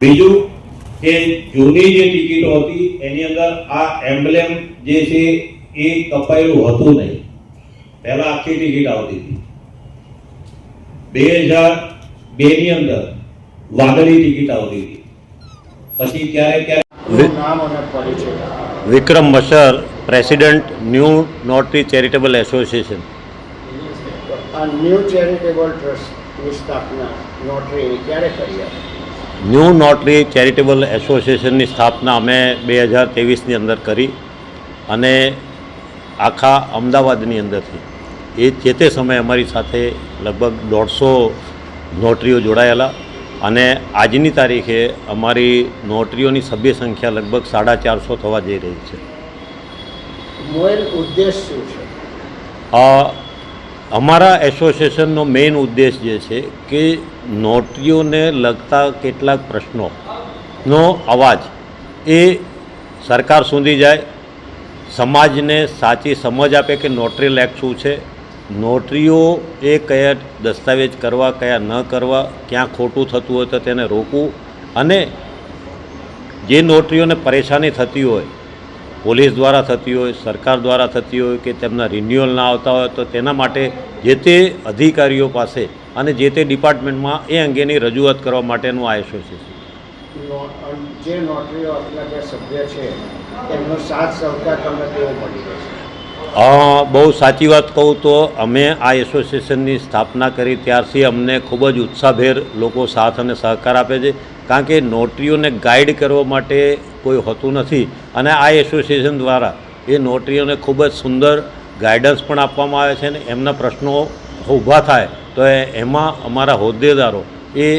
બીજું કે જૂની જે ટિકિટો હતી એની અંદર આ એમ્બ્લેમ જે છે એ કપાયેલું હતું નહીં. પહેલા આખી ટિકિટ આવતી હતી. બે હજાર બે ની અંદર વાદળી ટિકિટ આવતી હતી. પછી ક્યારેક ક્યારેકનું નામ અને પરિચય. Vikram Masar president new notary charitable association. આ ન્યૂ ચેરિટેબલ ટ્રસ્ટની સ્થાપના નોટરીની ક્યારે કરી હતી ન્યૂ નોટરી ચેરિટેબલ એસોસિએશનની સ્થાપના અમે બે હજાર ત્રેવીસની અંદર કરી અને આખા અમદાવાદની અંદરથી. એ જે તે સમયે અમારી સાથે લગભગ દોઢસો નોટરીઓ જોડાયેલા અને આજની તારીખે અમારી નોટરીઓની સભ્ય સંખ્યા લગભગ સાડા ચારસો થવા જઈ રહી છે. ઉદ્દેશ શું છે? અમારા એસોસિએશનનો મેઇન ઉદ્દેશ જે છે કે નોટરીઓને લગતા કેટલાક પ્રશ્નોનો અવાજ એ સરકાર સુધી જાય, સમાજને સાચી સમજ આપે કે નોટરી લેક શું છે, નોટરીઓ એ કયા દસ્તાવેજ કરવા, કયા ન કરવા, ક્યાં ખોટું થતું હોય તો તેને રોકવું અને જે નોટરીઓને પરેશાની થતી હોય પોલીસ દ્વારા થતી હોય, સરકાર દ્વારા થતી હોય કે તેમના રિન્યુઅલ ના આવતા હોય, તો તેના માટે જે તે અધિકારીઓ પાસે અને જે તે ડિપાર્ટમેન્ટમાં એ અંગેની રજૂઆત કરવા માટેનું આ એસોસિએશન. જે નોટરીઓ સભ્ય છે, એમનો સાથ સહકાર તમને કેવો મળી રહેશે બહુ સાચી વાત કહું તો અમે આ એસોસિએશનની સ્થાપના કરી ત્યારથી અમને ખૂબ જ ઉત્સાહભેર લોકો સાથ અને સહકાર આપે છે. કારણ કે નોટરીઓને ગાઈડ કરવા માટે કોઈ હોતું નથી અને આ એસોસિએશન દ્વારા એ નોટરીઓને ખૂબ જ સુંદર ગાઈડન્સ પણ આપવામાં આવે છે અને એમના પ્રશ્નો ઊભા થાય તો એમાં અમારા હોદ્દેદારો એ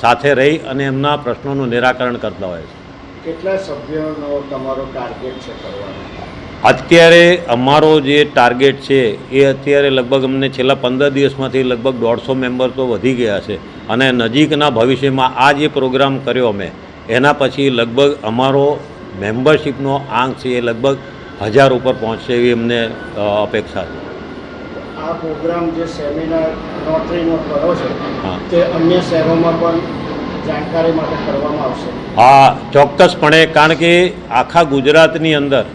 સાથે રહી અને એમના પ્રશ્નોનું નિરાકરણ કરતા હોય છે. કેટલા સભ્યોનો તમારો ટાર્ગેટ છે કરવાનો? અત્યારે અમારો જે ટાર્ગેટ છે એ અત્યારે લગભગ અમને છેલ્લા પંદર દિવસમાંથી લગભગ દોઢસો મેમ્બર તો વધી ગયા છે. અને નજીકના ભવિષ્યમાં આ જે પ્રોગ્રામ કર્યો અમે એના પછી લગભગ અમારો મેમ્બરશીપનો આંક છે એ લગભગ હજાર ઉપર પહોંચશે એવી અમને અપેક્ષા છે. આ પ્રોગ્રામ જે સેમિનાર નોટરીનો કરો છે તે અન્ય શહેરોમાં પણ જાણકારી માટે કરવામાં આવશે. હા ચોક્કસપણે કારણ કે આખા ગુજરાતની અંદર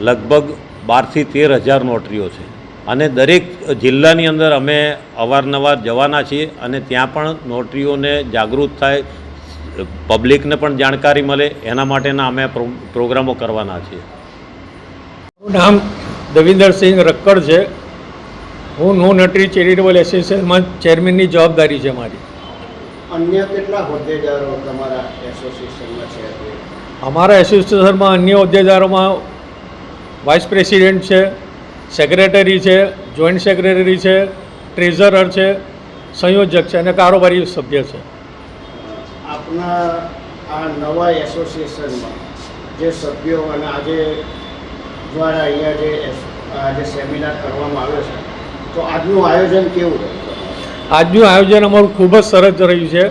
લગભગ બારથી તેર હજાર નોટરીઓ છે. અને દરેક જિલ્લાની અંદર અમે અવારનવાર જવાના છીએ અને ત્યાં પણ નોટરીઓને જાગૃત થાય પબ્લિકને પણ જાણકારી મળે એના માટેના અમે પ્રોગ્રામો કરવાના છીએ. મારું નામ દવિન્દરસિંહ રક્કડ છે. હું નો નોટરી ચેરિટેબલ એસોસિએશનમાં ચેરમેનની જવાબદારી છે મારી. અન્ય કેટલા હોદ્દેદારો તમારા એસોસિએશનમાં છે? અમારા એસોસિએશનમાં અન્ય હોદ્દેદારોમાં વાઇસ પ્રેસિડેન્ટ છે સેક્રેટરી છે જોઈન્ટ સેક્રેટરી છે ટ્રેઝરર છે સંયોજક છે અને કારોબારી સભ્ય છે. આપના આ નવા એસોસિએશનમાં જે સભ્યો અને આજે દ્વારા અહીંયા જે આજે સેમિનાર કરવામાં આવ્યો છે તો આજનું આયોજન કેવું આજનું આયોજન અમારું ખૂબ જ સરસ રહ્યું છે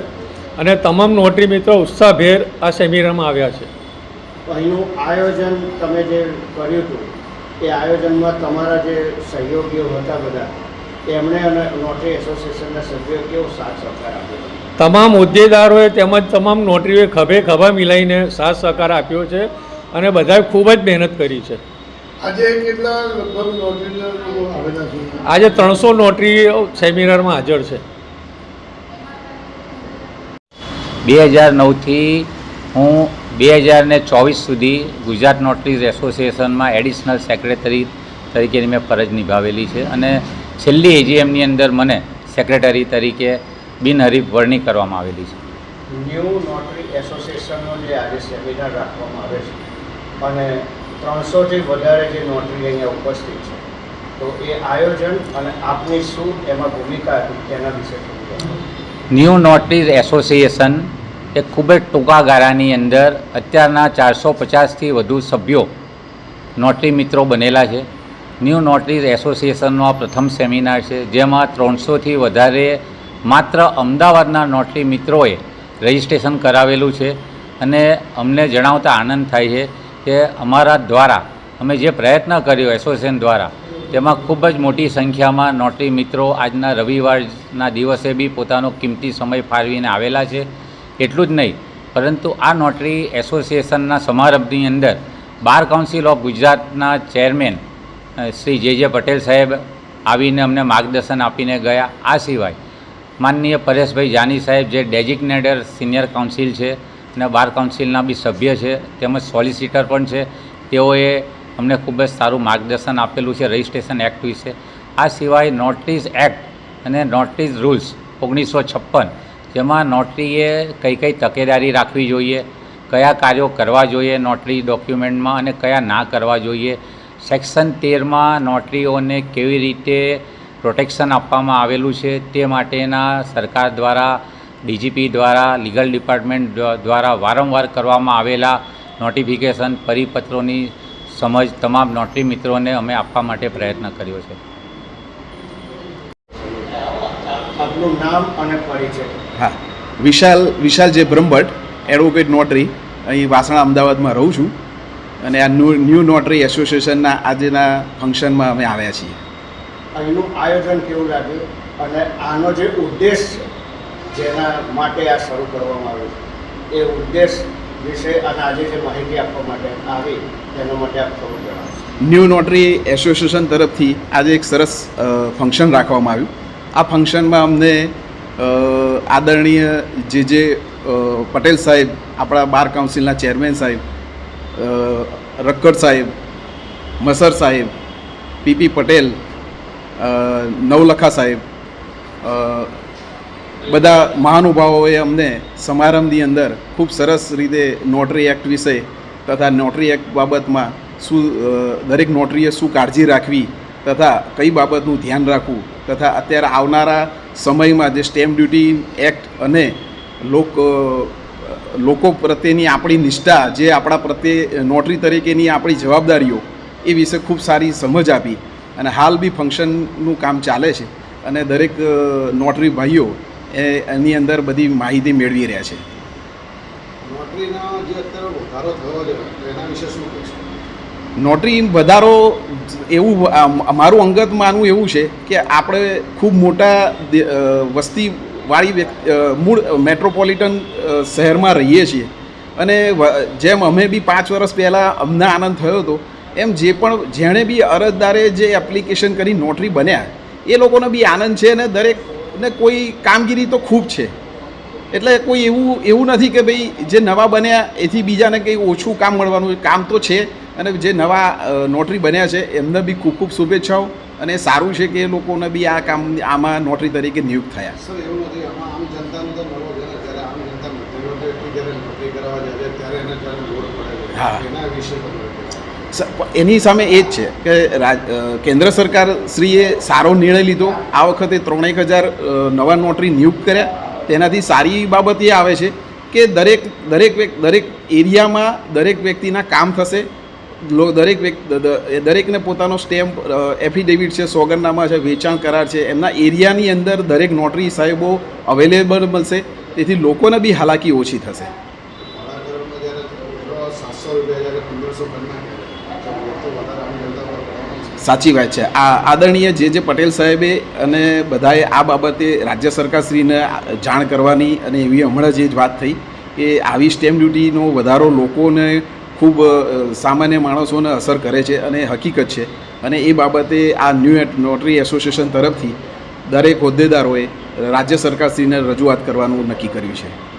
અને તમામ નોટરી મિત્રો ઉત્સાહભેર આ સેમિનારમાં આવ્યા છે. અહીંનું આયોજન તમે જે કર્યું હતું એ આયોજનમાં તમારા જે સહયોગીઓ હતા બધા એમણે અને નોટરી એસોસિએશનના સભ્યો કેવો સાથ સહકાર આપ્યો? તમામ હોદ્દેદારોએ તેમજ તમામ નોટરીઓએ ખભે ખભા મિલાઈને સાથ સહકાર આપ્યો છે અને બધાએ ખૂબ જ મહેનત કરી છે. આજે કેટલા લગભગ નોટરીના આવેલા છે? આજે ત્રણસો નોટરીઓ સેમિનારમાં હાજર છે. બે હજાર નવથી હું બે હજાર ને ચોવીસ સુધી ગુજરાત નોટરીઝ એસોસિએશનમાં એડિશનલ સેક્રેટરી તરીકેની મેં ફરજ નિભાવેલી છે અને છેલ્લી એજીએમની અંદર મને સેક્રેટરી તરીકે બિનહરીફ વરણી કરવામાં આવેલી છે. ન્યૂ નોટરી એસોસિએશનનો જે આજે સેમિનાર રાખવામાં આવે છે અને ત્રણસોથી વધારે જે નોટરી અહીંયા ઉપસ્થિત છે. તો એ આયોજન અને આપની શું એમાં ભૂમિકા હતી તેના વિશે ન્યૂ નોટરીઝ એસોસિએશન એ ખૂબ જ ટૂંકા ગાળાની અંદર અત્યારના ચારસો પચાસથી વધુ સભ્યો નોટરી મિત્રો બનેલા છે. ન્યૂ નોટરીઝ એસોસિએશનનો આ પ્રથમ સેમિનાર છે, જેમાં ત્રણસોથી વધારે માત્ર અમદાવાદના નોટરી મિત્રોએ રજિસ્ટ્રેશન કરાવેલું છે. અને અમને જણાવતા આનંદ થાય છે કે અમારા દ્વારા, અમે જે પ્રયત્ન કર્યો એસોસિએશન દ્વારા, તેમાં ખૂબ જ મોટી સંખ્યામાં નોટરી મિત્રો આજના રવિવારના દિવસે બી પોતાનો કિંમતી સમય ફાળવીને આવેલા છે. એટલું જ નહીં. પરંતુ આ નોટરી એસોસિએશનના સમારંભની અંદર બાર કાઉન્સિલ ઓફ ગુજરાતના chairman Shri J J Patel સાહેબ આવીને અમને માર્ગદર્શન આપીને ગયા. આ સિવાય માનનીય પરેશભાઈ જાની સાહેબ જે ડેઝિગ્નેટર સિનિયર કાઉન્સિલ છે અને બાર કાઉન્સિલના બી સભ્ય છે, તેમજ સોલિસિટર પણ છે, તેઓએ અમને ખૂબ જ સારું માર્ગદર્શન આપેલું છે રજિસ્ટ્રેશન એક્ટ વિશે. આ સિવાય નોટિસ એક્ટ અને નોટિસ રૂલ્સ ઓગણીસો છપ્પન જેમાં નોટરીએ કઈ કઈ તકેદારી રાખવી જોઈએ, કયા કાર્યો કરવા જોઈએ નોટરી ડોક્યુમેન્ટમાં અને કયા ના કરવા જોઈએ. સેક્શન તેરમાં નોટરીઓને કેવી રીતે પ્રોટેક્શન આપવામાં આવેલું છે તે માટેના સરકાર દ્વારા, ડીજીપી દ્વારા, લીગલ ડિપાર્ટમેન્ટ દ્વારા વારંવાર કરવામાં આવેલા નોટિફિકેશન પરિપત્રોની સમજ તમામ નોટરી મિત્રોને અમે આપવા માટે પ્રયત્ન કર્યો છે. આપનું નામ અને પરિચય. હા. વિશાલ વિશાલ જે બ્રહ્મભટ્ટ એડવોકેટ નોટરી અહીં વાસણા અમદાવાદમાં રહું છું. અને આ ન્યૂ નોટરી એસોસિએશનના આજના ફંક્શનમાં અમે આવ્યા છીએ. અહીંનું આયોજન કેવું લાગ્યું? અને આનો જે ઉદ્દેશ છે જેના માટે આ શરૂ કરવામાં આવ્યું છે. એ ઉદ્દેશ વિશે અને આજે જે માહિતી આપવા માટે આવી તેના માટે આપ થોડું જણાવશો ન્યૂ નોટરી એસોસિએશન તરફથી આજે એક સરસ ફંક્શન રાખવામાં આવ્યું. આ ફંક્શનમાં અમને આદરણીય જે જે પટેલ સાહેબ, આપણા બાર કાઉન્સિલના ચેરમેન સાહેબ રક્કડ સાહેબ, મસર સાહેબ પીપી પટેલ નવલખા સાહેબ બધા મહાનુભાવોએ અમને સમારંભની અંદર ખૂબ સરસ રીતે નોટરી એક્ટ વિશે તથા નોટરી એક્ટ બાબતમાં શું દરેક નોટરીએ શું કાળજી રાખવી તથા કઈ બાબતનું ધ્યાન રાખવું તથા અત્યારે આવનારા સમયમાં જે સ્ટેમ્પ ડ્યુટી એક્ટ અને લોક લોકો પ્રત્યેની આપણી નિષ્ઠા, જે આપણા પ્રત્યે નોટરી તરીકેની આપણી જવાબદારીઓ, એ વિશે ખૂબ સારી સમજ આપી અને હાલ બી ફંક્શનનું કામ ચાલે છે અને દરેક નોટરી ભાઈઓ એ એની અંદર બધી માહિતી મેળવી રહ્યા છે. નોટરીનો જે અત્યારે વધારો થયો છે એના વિશે શું કહેશો? નોટરી વધારો એવું અમારું મારું અંગત માનવું એવું છે કે આપણે ખૂબ મોટા વસ્તીવાળી મૂળ મેટ્રોપોલિટન શહેરમાં રહીએ છીએ. અને જેમ અમે બી પાંચ વર્ષ પહેલાં અમને આનંદ થયો હતો, એમ જે પણ, જેણે બી અરજદારે જે એપ્લિકેશન કરી નોટરી બન્યા, એ લોકોનો બી આનંદ છે અને દરેકને કોઈ કામગીરી તો ખૂબ છે. એટલે કોઈ એવું એવું નથી કે ભાઈ જે નવા બન્યા, એથી બીજાને કંઈ ઓછું કામ મળવાનું, કામ તો છે અને જે નવા નોટરી બન્યા છે એમને બી ખૂબ ખૂબ શુભેચ્છાઓ. અને સારું છે કે એ લોકોને બી આ કામ આમાં નોટરી તરીકે નિયુક્ત થયા. સર એવું નથી. આમાં આમ જનતાનું તો મળવો છે જ્યારે આમ જનતા મધ્યવર્તી જ્યારે નોકરી કરવા જાય ત્યારે એને જ્યારે લોડ પડે હા. એના વિશે એની સામે એ જ છે કે કેન્દ્ર સરકાર શ્રીએ સારો નિર્ણય લીધો. આ વખતે ત્રણેક હજાર નવા નોટરી નિયુક્ત કર્યા. તેનાથી સારી બાબત એ આવે છે કે દરેક દરેક દરેક એરિયામાં દરેક વ્યક્તિના કામ થશે. દરેક વ્યક્તિ દરેકને પોતાનો સ્ટેમ્પ એફિડેવિટ છે, સોગંદનામા છે, વેચાણ કરાર છે, એમના એરિયાની અંદર દરેક નોટરી સાહેબો અવેલેબલ મળશે, તેથી લોકોને બી હાલાકી ઓછી થશે. સાચી વાત છે આ આદરણીય જે જે પટેલ સાહેબે અને બધાએ આ બાબતે રાજ્ય સરકારશ્રીને જાણ કરવાની અને એવી હમણાં જ વાત થઈ કે આવી સ્ટેમ્પ ડ્યુટીનો વધારો લોકોને ખૂબ સામાન્ય માણસોને અસર કરે છે અને હકીકત છે. અને એ બાબતે આ ન્યૂ નોટરી એસોસિએશન તરફથી દરેક હોદ્દેદારોએ રાજ્ય સરકારશ્રીને રજૂઆત કરવાનું નક્કી કર્યું છે.